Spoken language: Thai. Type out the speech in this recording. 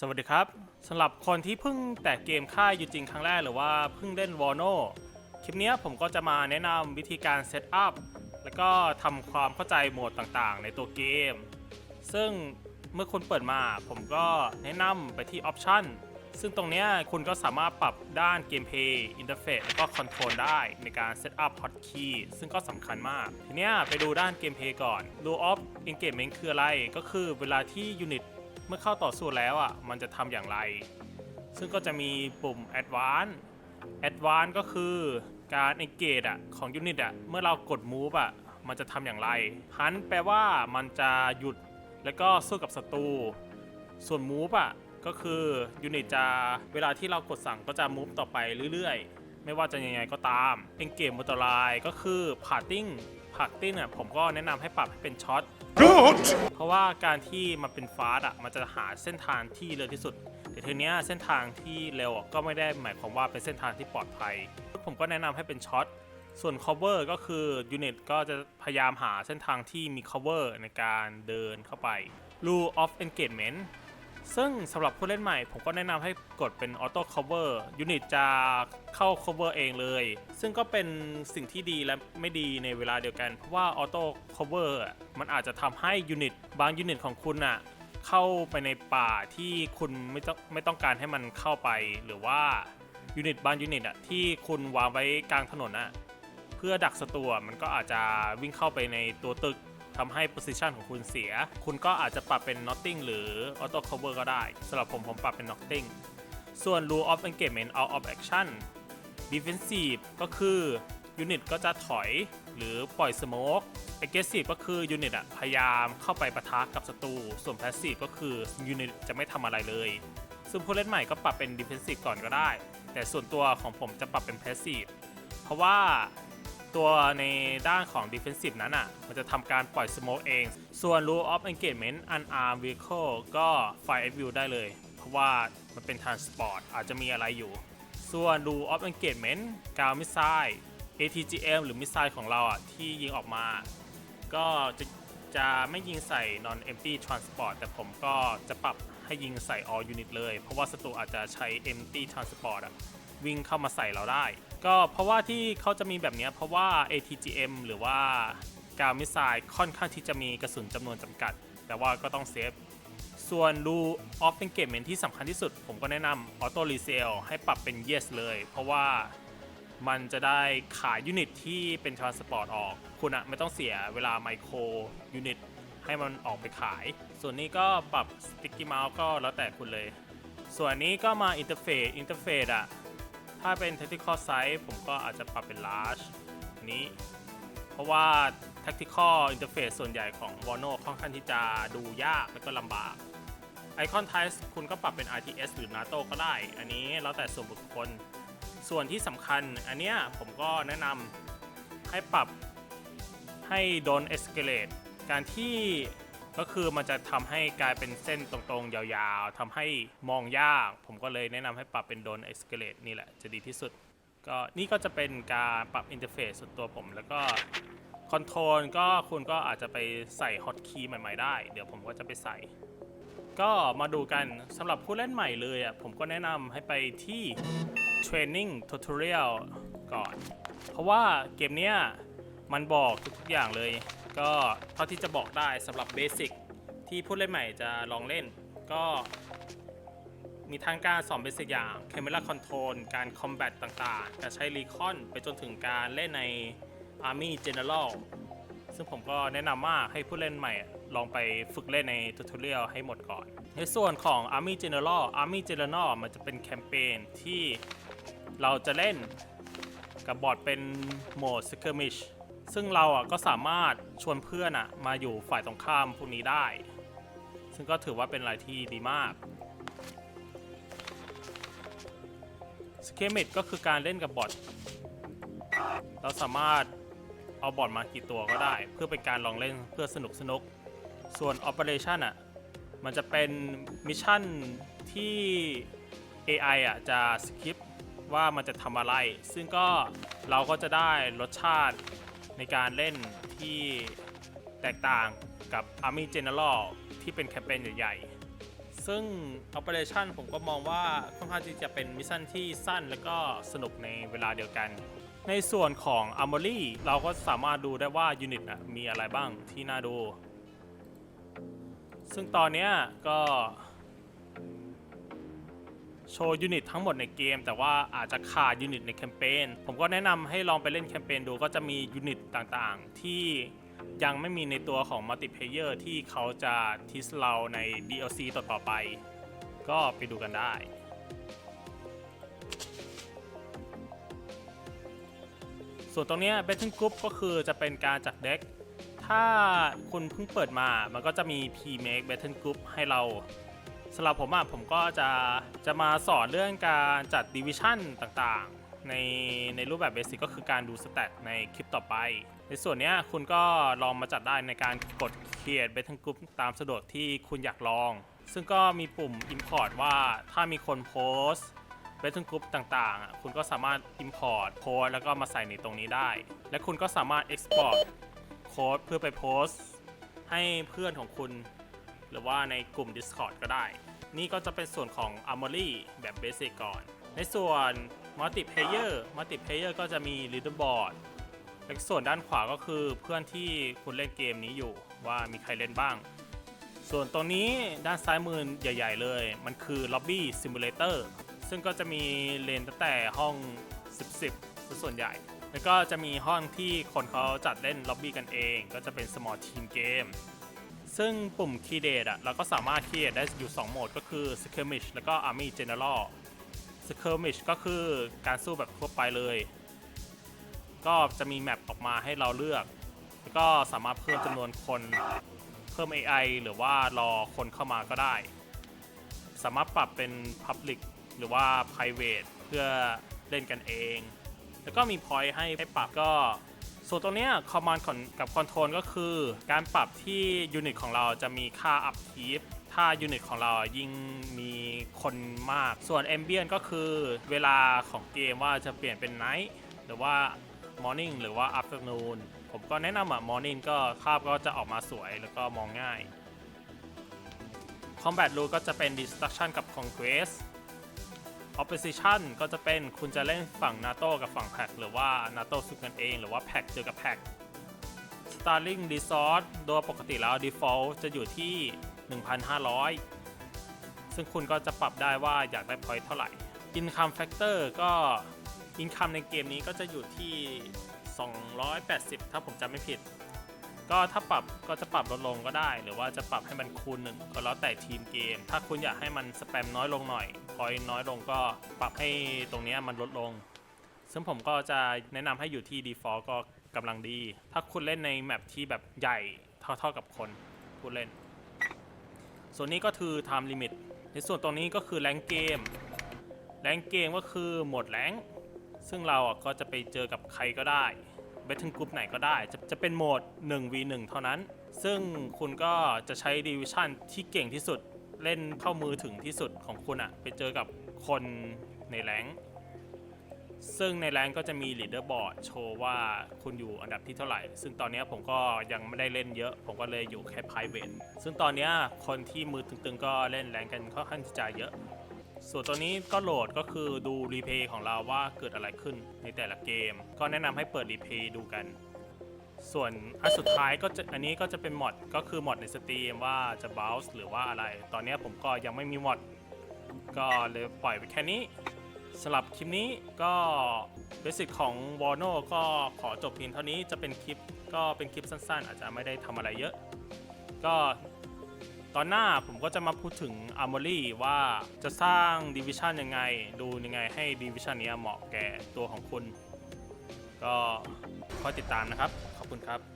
สวัสดีครับสำหรับคนที่เพิ่งแตะเกมค่ายยูจริงครั้งแรกหรือว่าเพิ่งเล่นวอ r โนคลิปนี้ผมก็จะมาแนะนำวิธีการเซตอัพแล้วก็ทำความเข้าใจโหมดต่างๆ ในตัวเกม ซึ่งเมื่อคุณเปิดมาผมก็แนะนำไปที่ออปชันซึ่งตรงนี้คุณก็สามารถปรับด้านเกมเพย์อินเทอร์เฟซแล้วก็คอนโทรลได้ในการเซตอัพฮอตคีย์ซึ่งก็สำคัญมาก ทีนี้ไปดูด้านเกมเพย์ก่อน Rule of Engagement คืออะไร ก็คือเวลาที่ยูนิต เมื่อเข้าต่อสู้แล้วอะมันจะทำอย่างไร ซึ่งก็จะมีปุ่ม Advance Advance ก็คือการ e n g a g อะของยูนิตอะเมื่อเรากด move อะมันจะทำอย่างไร Hunt แปลว่ามันจะหยุดแล้วก็สู้กับศัตรูส่วน move อะก็คือยูนิตจะเวลาที่เรากดสั่งก็จะ move ต่อไปเรื่อยๆ ไม่ว่าจะยังไงก็ตาม engage m o t o r i ก็คือ parting parting อะผมก็แนะนำให้ปรับให้เป็นช็อต เพราะว่าการที่มันเป็นฟาสต์อะมันจะหาเส้นทางที่เร็วที่สุด แต่ทีเนี้ยเส้นทางที่เร็วก็ไม่ได้หมายความว่าเป็นเส้นทางที่ปลอดภัย ผมก็แนะนำให้เป็นช็อตส่วน cover ก็คือยูนิตก็จะพยายามหาเส้นทางที่มี cover ในการเดินเข้าไป rule of engagement ซึ่งสำหรับผู้เล่นใหม่ผมก็แนะนำให้กดเป็น auto cover ยูนิตจะเข้า cover เองเลย ซึ่งก็เป็นสิ่งที่ดีและไม่ดีในเวลาเดียวกัน เพราะว่า auto cover อะมันอาจจะทำให้ยูนิตบางยูนิตของคุณอะเข้าไปในป่าที่คุณไม่ต้องไม่ต้องการให้มันเข้าไป หรือว่ายูนิตบางยูนิตอะที่คุณวางไว้กลางถนนอะเพื่อดักศัตรูมันก็อาจจะวิ่งเข้าไปในตัวตึก ทำให้ position ของคุณเสีย คุณก็อาจจะปรับเป็น notting หรือ auto cover ก็ได้สำหรับผมผมปรับเป็น notting ส่วน rule of engagement out of action defensive ก็คือ unit ก็จะถอยหรือปล่อย smoke aggressive ก็คือ unit อะพยายามเข้าไปปะทะกับศัตรู ส่วน passive ก็คือ unit จะไม่ทำอะไรเลย ซึ่งผู้เล่นใหม่ก็ปรับเป็น defensive ก่อนก็ได้ แต่ส่วนตัวของผมจะปรับเป็น passive เพราะว่า ตัวในด้านของ defensive นั้นอะ มันจะทำการปล่อย smoke เอง ส่วน rule of engagement unarmed vehicle ก็ fire view ได้เลย เพราะว่ามันเป็น transport อาจจะมีอะไรอยู่ ส่วน rule of engagement กาว missile ATGM หรือ missile ของเราอะ ที่ยิงออกมา ก็จะจะไม่ยิงใส่ non empty transport แต่ผมก็จะปรับให้ยิงใส่ all unit เลย เพราะว่าศัตรูอาจจะใช้ empty transport อะวิ่งเข้ามาใส่เราได้ก็เพราะว่าที่เขาจะมีแบบนี้เพราะว่า ATGM หรือว่าการมิสไซล์ค่อนข้างที่จะมีกระสุนจำนวนจำกัด แต่ว่าก็ต้องเซฟ ส่วน rule of engagement ที่สำคัญที่สุด ผมก็แนะนำ auto resale ให้ปรับเป็น yes เลย เพราะว่ามันจะได้ขายยูนิตที่เป็นทรานสปอร์ตออก คุณอะไม่ต้องเสียเวลาไมโครยูนิตให้มันออกไปขาย ส่วนนี้ก็ปรับสติ๊กกี้เมาส์ก็แล้วแต่คุณเลย ส่วนนี้ก็มาอินเทอร์เฟซอินเทอร์เฟซอะ ถ้าเป็น tactical size ผมก็อาจจะปรับเป็น large นี้ เพราะว่า tactical interface ส่วนใหญ่ของ w a n o ค่อนข้างที่จะดูยากและก็ลำบาก Icon Type คุณก็ปรับเป็น RTS หรือ NATO ก็ได้ อันนี้แล้วแต่ส่วนบุคคล ส่วนที่สำคัญ อันเนี้ยผมก็แนะนำให้ปรับให้โดน escalate การที่ ก็คือมันจะทำให้กลายเป็นเส้นตรงๆ ยาวๆทำให้มองยาก ผมก็เลยแนะนำให้ปรับเป็นโดน escalate นี่แหละจะดีที่สุด ก็นี่ก็จะเป็นการปรับอินเทอร์เฟซส่วนตัวผม แล้วก็คอนโทรลก็คุณก็อาจจะไปใส่ฮอตคีย์ใหม่ๆได้ เดี๋ยวผมก็จะไปใส่ ก็มาดูกันสำหรับผู้เล่นใหม่เลยอะผมก็แนะนำให้ไปที่ Training Tutorial ก่อน เพราะว่าเกมเนี้ยมันบอกทุกๆอย่างเลย ก็เท่าที่จะบอกได้สำหรับเบสิกที่ผู้เล่นใหม่จะลองเล่น ก็มีทางการสอนเบสิกอย่าง Camera Control การ Combat ต่างๆ การใช้ Recon ไปจนถึงการเล่นใน Army General ซึ่งผมก็แนะนำว่าให้ผู้เล่นใหม่ลองไปฝึกเล่นในทูตเรียลให้หมดก่อน ในส่วนของ Army General Army General มันจะเป็นแคมเปญที่เราจะเล่นกับบอร์ดเป็นโหมด Skirmish ซึ่งเราอะก็สามารถชวนเพื่อนอะมาอยู่ฝ่ายตรงข้ามพวกนี้ได้ ซึ่งก็ถือว่าเป็นอะไรที่ดีมาก Skirmish ก็คือการเล่นกับบอทเราสามารถเอาบอร์ดมากี่ตัวก็ได้ เพื่อเป็นการลองเล่นเพื่อสนุกสนุกส่วน Operation อะมันจะเป็นมิชชั่นที่ AI อะจะสคริปว่ามันจะทำอะไร ซึ่งก็เราก็จะได้รสชาติ ในการเล่นที่แตกต่างกับ Army General ที่เป็นแคมเปญใหญ่ๆ ซึ่ง Operation ผมก็มองว่าค่อนข้างที่จะเป็นมิชชั่นที่สั้นและก็สนุกในเวลาเดียวกัน ในส่วนของ Armory เราก็สามารถดูได้ว่ายูนิตมีอะไรบ้างที่น่าดู ซึ่งตอนนี้ก็ โชว์ยูนิตทั้งหมดในเกม แต่ว่าอาจจะขาดยูนิตในแคมเปญผมก็แนะนำให้ลองไปเล่นแคมเปญดูก็จะมียูนิตต่างๆ ที่ยังไม่มีในตัวของมัลติเพเยอร์ที่เขาจะทิสเราใน DLC ต่อๆไป ก็ไปดูกันได้ส่วนตรงนี้ Battle Group ก็คือจะเป็นการจัดเด็ก ถ้าคุณเพิ่งเปิดมา มันก็จะมี P-Make Battle Group ให้เรา สำหรับผมอะผมก็จะจะมาสอนเรื่องการจัดดิวิชั่นต่างๆ ในในรูปแบบเบสิกก็คือการดูสแตทในคลิปต่อไป ในส่วนเนี้ยคุณก็ลองมาจัดได้ในการกด Create Battle Group ตามสะดวกที่คุณอยากลอง ซึ่งก็มีปุ่ม Import ว่าถ้ามีคนโพสต์ Battle Group ต่างๆอะคุณก็สามารถ Import โค้ดแล้วก็มาใส่ในตรงนี้ได้ และคุณก็สามารถ Export โค้ดเพื่อไปโพสต์ให้เพื่อนของคุณ รือว่าในกลุ่ม Discord ก็ได้ นี่ก็จะเป็นส่วนของ Armory แบบเบสิกก่อน ในส่วน Multiplayer Multiplayer ก็จะมี Leaderboard และส่วนด้านขวาก็คือเพื่อนที่คุณเล่นเกมนี้อยู่ว่ามีใครเล่นบ้าง ส่วนตรงนี้ด้านซ้ายมือใหญ่ ๆ เลย มันคือ Lobby Simulator ซึ่งก็จะมีเลนตั้งแต่ห้อง 10 10ส่วนใหญ่ แล้วก็จะมีห้องที่คนเขาจัดเล่นล็อบบี้กันเอง ก็จะเป็น Small Team Game ซึ่งปุ่ม Create อะเราก็สามารถ Create ได้อยู่ 2 โหมดก็คือ Skirmish แล้วก็ Army General Skirmish ก็คือการสู้แบบทั่วไปเลย ก็จะมีแมปออกมาให้เราเลือก แล้วก็สามารถเพิ่มจำนวนคนเพิ่ม AI หรือว่ารอคนเข้ามาก็ได้ สามารถปรับเป็น Public หรือว่า Private เพื่อเล่นกันเอง แล้วก็มี point ให้ให้ปรับก็ ส่วนตรงเนี้ย command กับ control ก็คือ การปรับที่ยูนิตของเราจะมีค่า up keep ถ้ายูนิตของเรายิ่งมีคนมาก ส่วน ambient ก็คือเวลาของเกมว่าจะเปลี่ยนเป็น night หรือว่า morning หรือว่า afternoon ผมก็แนะนำอะ morning ก็ภาพก็จะออกมาสวยแล้วก็มองง่าย combat rule ก็จะเป็น destruction กับ conquest opposition ก็จะเป็นคุณจะเล่นฝั่ง NATO กับฝั่งแพ็กหรือว่า NATO สู้กันเอง หรือว่าแพ็กเจอกับแพ็ก Starling Resort โดยปกติแล้ว default จะอยู่ที่ 1,500 ซึ่งคุณก็จะปรับได้ว่าอยากได้ point เท่าไหร่ Income Factor ก็ Income ในเกมนี้ก็จะอยู่ที่ 280 ถ้าผมจำไม่ผิด ก็ถ้าปรับก็จะปรับลดลงก็ได้ หรือว่าจะปรับให้มันคูณหนึ่งก็แล้วแต่ทีมเกม ถ้าคุณอยากให้มันสแปมน้อยลงหน่อยพอยน้อยลงก็ปรับให้ตรงนี้มันลดลง ซึ่งผมก็จะแนะนำให้อยู่ที่ default ก็กำลังดี ถ้าคุณเล่นในแมปที่แบบใหญ่เท่าๆกับคนผู้เล่น ส่วนนี้ก็คือ time limit ในส่วนตรงนี้ก็คือแรงเกมแรงเกมก็คือหมดแรงซึ่งเราก็จะไปเจอกับใครก็ได้ เบทเทิลกรุ๊ปไหนก็ได้ จะจะเป็นโหมด 1v1 เท่านั้น ซึ่งคุณก็จะใช้ดิวิชั่นที่เก่งที่สุดเล่นเข้ามือถึงที่สุดของคุณอะไปเจอกับคนในแรงซึ่งในแรงก็จะมีลีดเดอร์บอร์ดโชว์ว่าคุณอยู่อันดับที่เท่าไหร่ ซึ่งตอนนี้ผมก็ยังไม่ได้เล่นเยอะ ผมก็เลยอยู่แค่ private ซึ่งตอนนี้คนที่มือตึงๆ ก็เล่นแรงกันค่อนข้างจะเยอะ ส่วนตัวนี้ก็โหลดก็คือดูรีเพย์ของเราว่าเกิดอะไรขึ้นในแต่ละเกม ก็แนะนำให้เปิดรีเพย์ดูกัน ส่วนอันสุดท้ายก็จะอันนี้ก็จะเป็นมอดก็คือมอดในสตรีมว่าจะ bounce หรือว่าอะไร ตอนนี้ผมก็ยังไม่มีมอดก็เลยปล่อยไปแค่นี้สำหรับคลิปนี้ก็เบสิกของ w a r n o ก็ขอจบเพียงเท่านี้จะเป็นคลิปก็เป็นคลิปสั้นๆ อาจจะไม่ได้ทำอะไรเยอะ ก็ ตอนหน้าผมก็จะมาพูดถึงอาร์มอรี่ว่าจะสร้างดิวิชันยังไง ดูยังไงให้ดิวิชันนี้เหมาะแก่ตัวของคุณ ก็คอยติดตามนะครับ ขอบคุณครับ